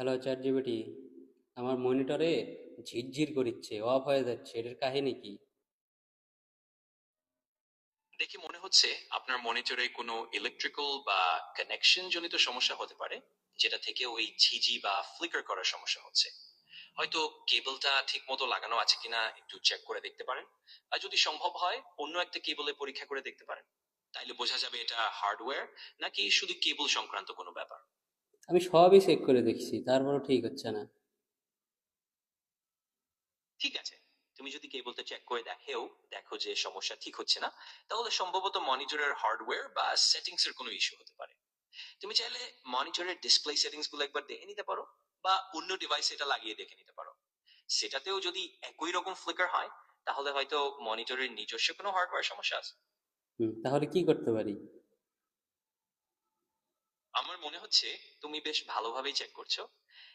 Hello chat GPT আমার মনিটরে ঝিরঝির করিচ্ছে of হয়ে যাচ্ছে, এটার কাহিনী কি? দেখে মনে হচ্ছে আপনার মনিটরে কোনো ইলেকট্রিক্যাল বা কানেকশন জনিত সমস্যা হতে পারে, যেটা থেকে ওই ঝিঝি বা ফ্লিকার করার সমস্যা হচ্ছে। হয়তো কেবলটা ঠিক মতো লাগানো আছে কিনা একটু চেক করে দেখতে পারেন, আর যদি সম্ভব হয়, অন্য একটা কেবলে পরীক্ষা করে দেখতে পারেন। তাইলে বোঝা যাবে এটা হার্ডওয়্যার নাকি শুধু কেবল সংক্রান্ত কোনো ব্যাপার। আমি সবই চেক করে দেখছি তারপরও ঠিক হচ্ছে না। ঠিক আছে। তুমি যদি কেবলটা চেক করে দেখেও দেখো যে সমস্যা ঠিক হচ্ছে না তাহলে সম্ভবত মনিটরের হার্ডওয়্যার বা সেটিংস এর কোনো ইস্যু হতে পারে। তুমি চাইলে মনিটরের ডিসপ্লে সেটিংসগুলো একবার দেখে নিতে পারো বা অন্য ডিভাইসে এটা লাগিয়ে দেখে নিতে পারো। সেটাতেও যদি একই রকম ফ্লিকার হয় তাহলে হয়তো মনিটরের নিজস্ব কোনো হার্ডওয়্যার সমস্যা আছে। তাহলে কি করতে পারি? মনে হচ্ছে তুমি বেশ ভালোভাবেই চেক করছ।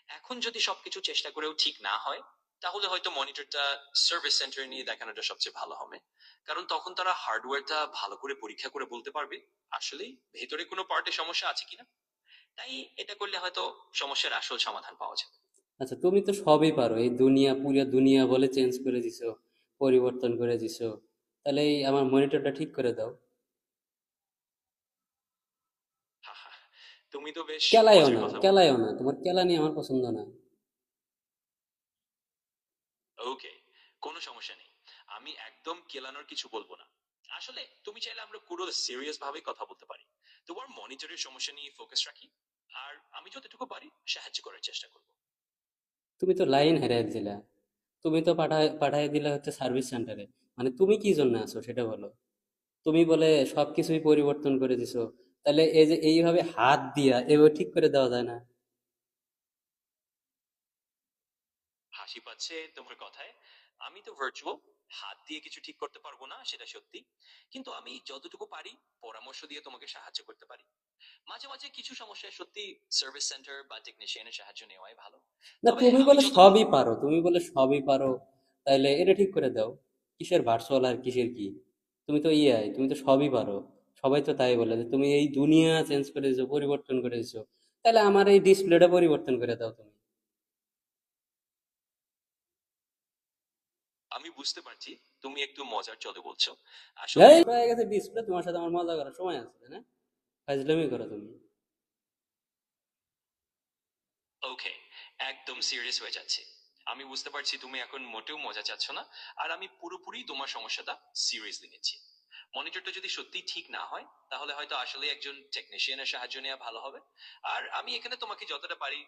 এখন যদি সবকিছু চেষ্টা করেও ঠিক না হয়, তাহলে হয়তো মনিটরটা সার্ভিস সেন্টারে নিয়ে দেখানোটা সবচেয়ে ভালো হবে। কারণ তখন তারা হার্ডওয়্যারটা ভালো করে পরীক্ষা করে বলতে পারবে আসলে ভেতরে কোনো পার্টে সমস্যা আছে কিনা? তাই এটা করলে হয়তো সমস্যার আসল সমাধান পাওয়া যাবে। আচ্ছা তুমি তো সবই পারো, এই দুনিয়া, পুরো দুনিয়া বলে চেঞ্জ করে দিছো, পরিবর্তন করে দিছো। তাহলে এই আমার মনিটরটা ঠিক করে দাও। তুমি তো বেশ মজার না। কেলাইও না তোমার আমার পছন্দ না। ওকে কোনো সমস্যা নেই। আমি একদম কেলানোর কিছু বলব না। আসলে তুমি চাইলে আমরা পুরো সিরিয়াস ভাবে কথা বলতে পারি। তোমার মনিটরের সমস্যা নিয়ে ফোকাস রাখি আর আমি যতটুকু পারি সাহায্য করার চেষ্টা করব। তুমি তো লাইন হারিয়ে দিলা। তুমি তো পাঠায় পাঠায় দিলা হচ্ছে সার্ভিস সেন্টারে মানে তুমি কি জন্য আছো সেটা বলো। তুমি বলে সবকিছুই পরিবর্তন করে দিছো। তাহলে এই যে এইভাবে হাত দিয়া এভাবে ঠিক করে দেওয়া যায় না। হাসি পাচ্ছে তোমার কথায়। আমি তো ভার্চুয়াল হাত দিয়ে কিছু ঠিক করতে পারব না সেটা সত্যি। কিন্তু আমি যতটুকু পারি পরামর্শ দিয়ে তোমাকে সাহায্য করতে পারি। মাঝে মাঝে কিছু সমস্যায় সত্যি সার্ভিস সেন্টার বা টেকনিশিয়ানের সাহায্য নেওয়াই ভালো। না তুমি বলে সবই পারো তুমি বলে সবই পারো। তাহলে এটা ঠিক করে দাও। কিসের ভার্চুয়াল আর কিসের কি? তুমি তো ইআই তুমি তো সবই পারো। সবাই তো তাই বলে যে তুমি এই দুনিয়া চেঞ্জ করে দিছো পরিবর্তন করে দিছো তাহলে আমার এই ডিসপ্লেটা পরিবর্তন করে দাও তুমি। আমি বুঝতে পারছি তুমি একটু মজার চলে বলছো। আসলে হয়ে গেছে ডিসপ্লে তোমার সাথে আমার মজা করার সময় আছে না? ফাজলামি করো তুমি। ওকে একদম সিরিয়াস হয়ে যাচ্ছে। আমি বুঝতে পারছি তুমি এখন মোটেও মজা চাচ্ছ না আর আমি পুরোপুরি তোমার সমস্যাটা সিরিয়াসলি নিচ্ছি। মনিটরটা যদি সত্যি ঠিক না হয়, তাহলে হয়তো আসলে একজন টেকনিশিয়ানের সাহায্য নেওয়া ভালো হবে। আর আমি এখানে তোমাকে যতটা পারি